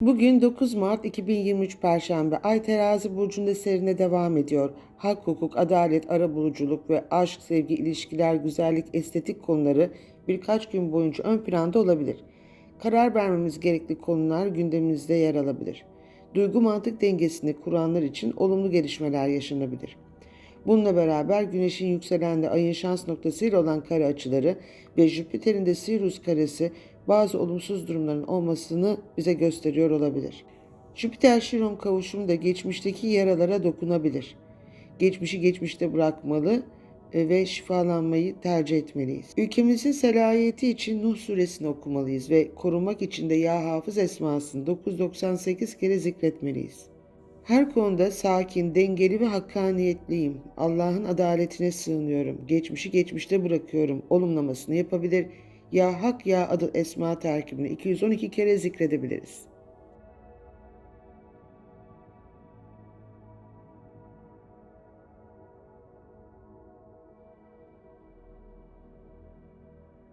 Bugün 9 Mart 2023 Perşembe. Ay terazi burcunda serine devam ediyor. Hak, hukuk, adalet, arabuluculuk ve aşk, sevgi, ilişkiler, güzellik, estetik konuları birkaç gün boyunca ön planda olabilir. Karar vermemiz gerekli konular gündemimizde yer alabilir. Duygu mantık dengesini kuranlar için olumlu gelişmeler yaşanabilir. Bununla beraber Güneş'in yükselenle ayın şans noktasıyla olan kare açıları ve Jüpiter'in de Sirius karesi bazı olumsuz durumların olmasını bize gösteriyor olabilir. Jüpiter Şiron kavuşumu da geçmişteki yaralara dokunabilir. Geçmişi geçmişte bırakmalı e, ve şifalanmayı tercih etmeliyiz. Ülkemizin selayeti için Nuh suresini okumalıyız ve korumak için de Ya Hafız esmasını 998 kere zikretmeliyiz. Her konuda sakin, dengeli ve hakkaniyetliyim. Allah'ın adaletine sığınıyorum. Geçmişi geçmişte bırakıyorum. Olumlamasını yapabilir. Ya Hak Ya Adıl Esma terkibini 212 kere zikredebiliriz.